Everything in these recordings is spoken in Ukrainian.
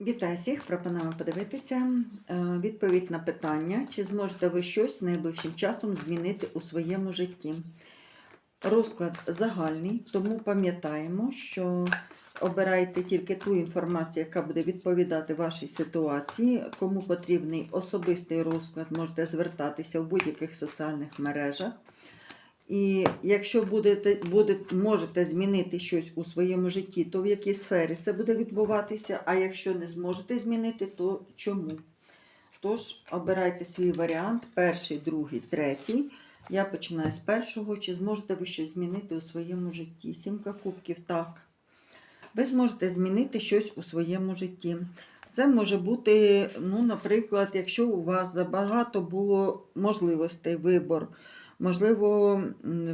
Вітаю всіх! Пропонуємо подивитися е, відповідь на питання, чи зможете ви щось найближчим часом змінити у своєму житті. Розклад загальний, тому пам'ятаємо, що обирайте тільки ту інформацію, яка буде відповідати вашій ситуації. Кому потрібний особистий розклад, можете звертатися в будь-яких соціальних мережах. І якщо будете, будете, можете змінити щось у своєму житті, то в якій сфері це буде відбуватися, а якщо не зможете змінити, то чому? Тож, обирайте свій варіант, перший, другий, третій. Я починаю з першого. Чи зможете ви щось змінити у своєму житті? Сімка кубків, так. Ви зможете змінити щось у своєму житті. Це може бути, ну, наприклад, якщо у вас забагато було можливостей, вибор. Можливо,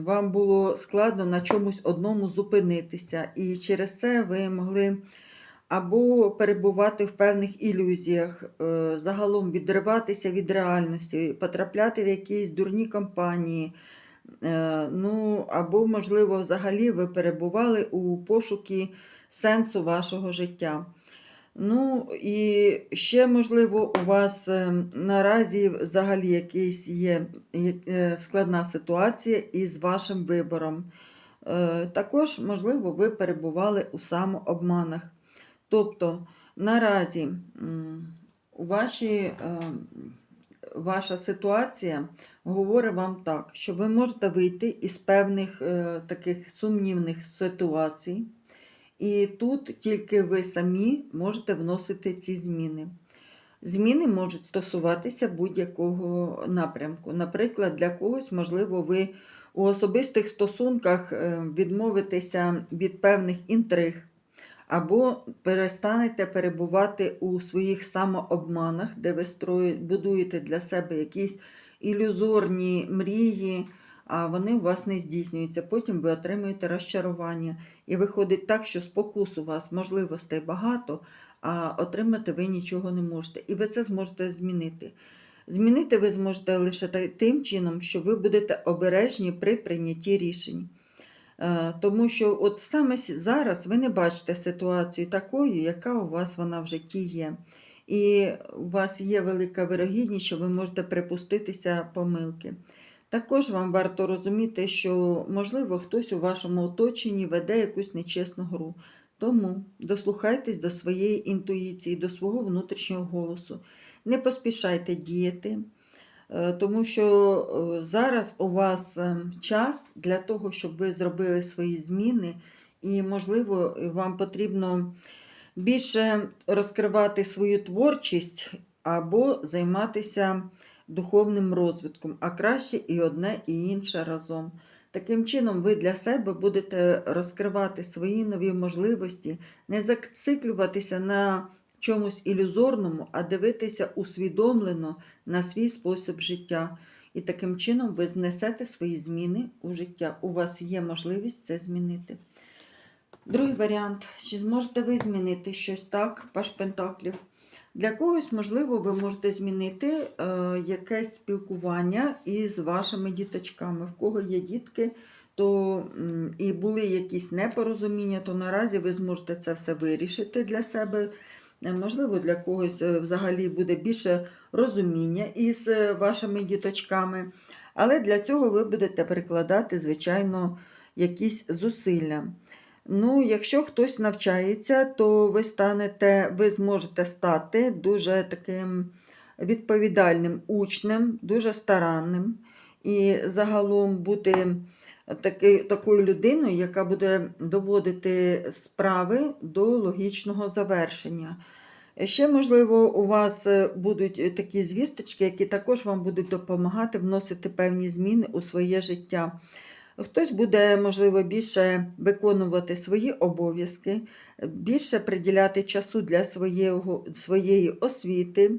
вам було складно на чомусь одному зупинитися, і через це ви могли або перебувати в певних ілюзіях, е, загалом відриватися від реальності, потрапляти в якісь дурні компанії. Е, Ну, або, можливо, взагалі ви перебували у пошукі сенсу вашого життя. Ну і ще, можливо, у вас е, наразі взагалі якийсь є е, складна ситуація із вашим вибором. Е, Також, можливо, ви перебували у самообманах. Тобто, наразі ваші, ваша ситуація говорить вам так, що ви можете вийти із певних таких сумнівних ситуацій. І тут тільки ви самі можете вносити ці зміни. Зміни можуть стосуватися будь-якого напрямку. Наприклад, для когось, можливо, ви у особистих стосунках е, відмовитеся від певних інтриг, або перестанете перебувати у своїх самообманах, де ви будуєте для себе якісь ілюзорні мрії, а вони у вас не здійснюються. Потім ви отримуєте розчарування. І виходить так, що спокус у вас можливостей багато, а отримати ви нічого не можете. І ви це зможете змінити. Змінити ви зможете лише тим чином, що ви будете обережні при прийнятті рішень. Е, Тому що от саме зараз ви не бачите ситуацію такою, яка у вас вона в житті є. І у вас є велика вирогідність, що ви можете припуститися помилки. Також вам варто розуміти, що, можливо, хтось у вашому оточенні веде якусь нечесну гру. Тому дослухайтесь до своєї інтуїції, до свого внутрішнього голосу. Не поспішайте діяти, е, тому що е, зараз у вас е, час для того, щоб ви зробили свої зміни, і, можливо, вам потрібно більше розкривати свою творчість або займатися духовним розвитком, а краще і одне, і інше разом. Таким чином, ви для себе будете розкривати свої нові можливості, не зациклюватися на чомусь ілюзорному, а дивитися усвідомлено на свій спосіб життя. І таким чином ви знесете свої зміни у життя. У вас є можливість це змінити. Другий варіант. Чи зможете ви змінити щось так, паш Пентаклів? Для когось, можливо, ви можете змінити е, якесь спілкування із вашими діточками. В кого є дітки, то і були якісь непорозуміння, то наразі ви зможете це все вирішити для себе. Е, Можливо, для когось е, взагалі буде більше розуміння із вашими діточками. Але для цього ви будете перекладати, звичайно, якісь зусилля. Ну, якщо хтось навчається, то ви станете, ви зможете стати дуже таким відповідальним учнем, дуже старанним і загалом бути таки, такою людиною, яка буде доводити справи до логічного завершення. Ще, можливо, у вас е, будуть такі звісточки, які також вам будуть допомагати вносити певні зміни у своє життя. Хтось буде, можливо, більше виконувати свої обов'язки, більше приділяти часу для своєго, своєї освіти.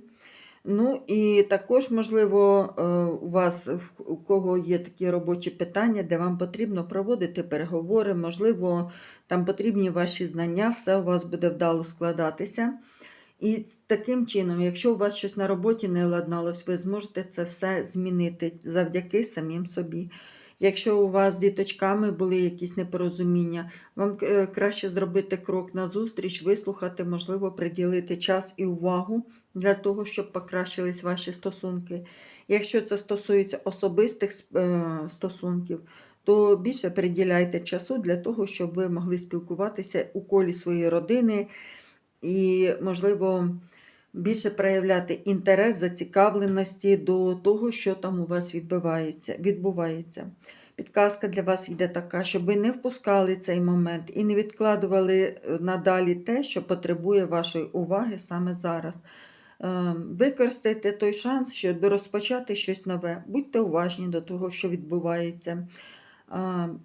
Ну і також, можливо, е, у вас, у кого є такі робочі питання, де вам потрібно проводити переговори, можливо, там потрібні ваші знання, все у вас буде вдало складатися. І таким чином, якщо у вас щось на роботі не ладналось, ви зможете це все змінити завдяки самим собі. Якщо у вас з діточками були якісь непорозуміння, вам е, краще зробити крок назустріч, вислухати, можливо, приділити час і увагу для того, щоб покращились ваші стосунки. Якщо це стосується особистих е, стосунків, то більше приділяйте часу для того, щоб ви могли спілкуватися у колі своєї родини і, можливо, більше проявляти інтерес, зацікавленості до того, що там у вас відбувається. відбувається. Підказка для вас йде така, щоб ви не впускали цей момент і не відкладували е, надалі те, що потребує вашої уваги саме зараз. Е, Використайте той шанс, щоб розпочати щось нове. Будьте уважні до того, що відбувається.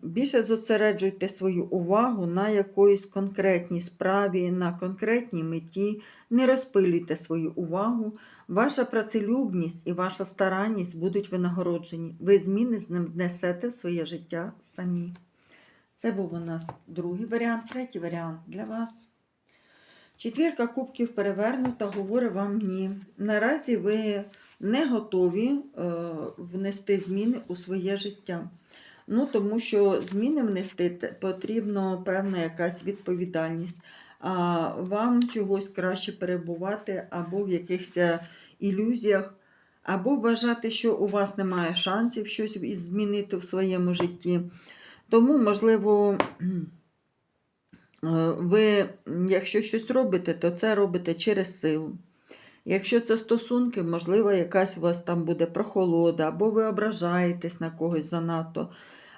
Більше зосереджуйте свою увагу на якоїсь конкретній справі, на конкретній меті. Не розпилюйте свою увагу. Ваша працелюбність і ваша старанність будуть винагороджені. Ви зміни з ним внесете в своє життя самі. Це був у нас другий варіант, третій варіант для вас. Четвірка кубків перевернута, говорить вам ні. Наразі ви не готові е, внести зміни у своє життя. Ну, тому що зміни внести потрібно певна якась відповідальність. А вам чогось краще перебувати або в якихось е, ілюзіях, або вважати, що у вас немає шансів щось змінити в своєму житті. Тому, можливо, е, ви, якщо щось робите, то це робите через силу. Якщо це стосунки, можливо, якась у вас там буде прохолода, або ви ображаєтесь на когось занадто,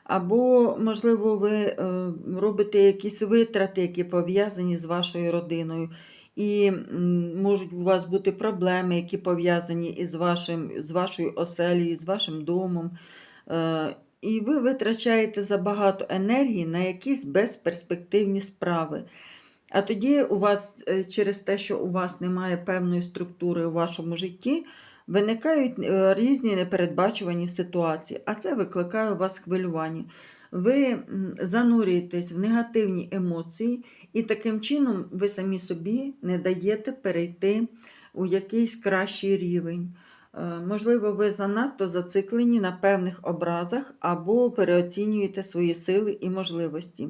або, можливо, ви е, робите якісь витрати, які пов'язані з вашою родиною. І можуть у вас бути проблеми, які пов'язані із вашим, з вашою оселею, з вашим домом. Е, І ви витрачаєте забагато енергії на якісь безперспективні справи. А тоді у вас е, через те, що у вас немає певної структури у вашому житті, виникають е, різні непередбачувані ситуації, а це викликає у вас хвилювання. Ви занурюєтесь в негативні емоції, і таким чином ви самі собі не даєте перейти у якийсь кращий рівень. Е, Можливо, ви занадто зациклені на певних образах або переоцінюєте свої сили і можливості.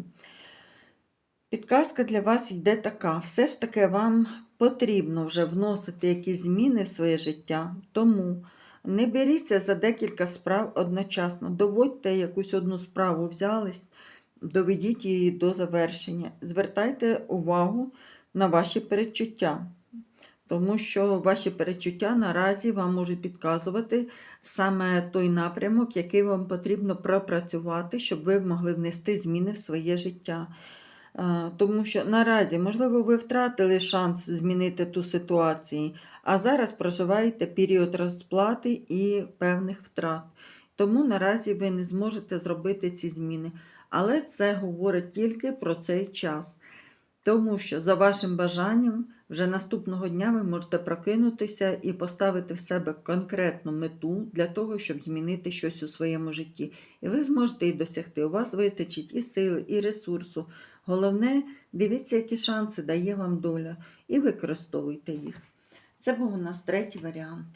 Підказка для вас йде така. Все ж таки вам потрібно вже вносити якісь зміни в своє життя. Тому не беріться за декілька справ одночасно. Доводьте якусь одну справу, взялись, доведіть її до завершення. Звертайте увагу на ваші передчуття. Тому що ваші передчуття наразі вам можуть підказувати саме той напрямок, який вам потрібно пропрацювати, щоб ви могли внести зміни в своє життя. Тому що наразі, можливо, ви втратили шанс змінити ту ситуацію, а зараз проживаєте період розплати і певних втрат. Тому наразі ви не зможете зробити ці зміни. Але це говорить тільки про цей час. Тому що за вашим бажанням вже наступного дня ви можете прокинутися і поставити в себе конкретну мету для того, щоб змінити щось у своєму житті. І ви зможете її досягти. У вас вистачить і сили, і ресурсу. Головне, дивіться, які шанси дає вам доля, і використовуйте їх. Це був у нас третій варіант.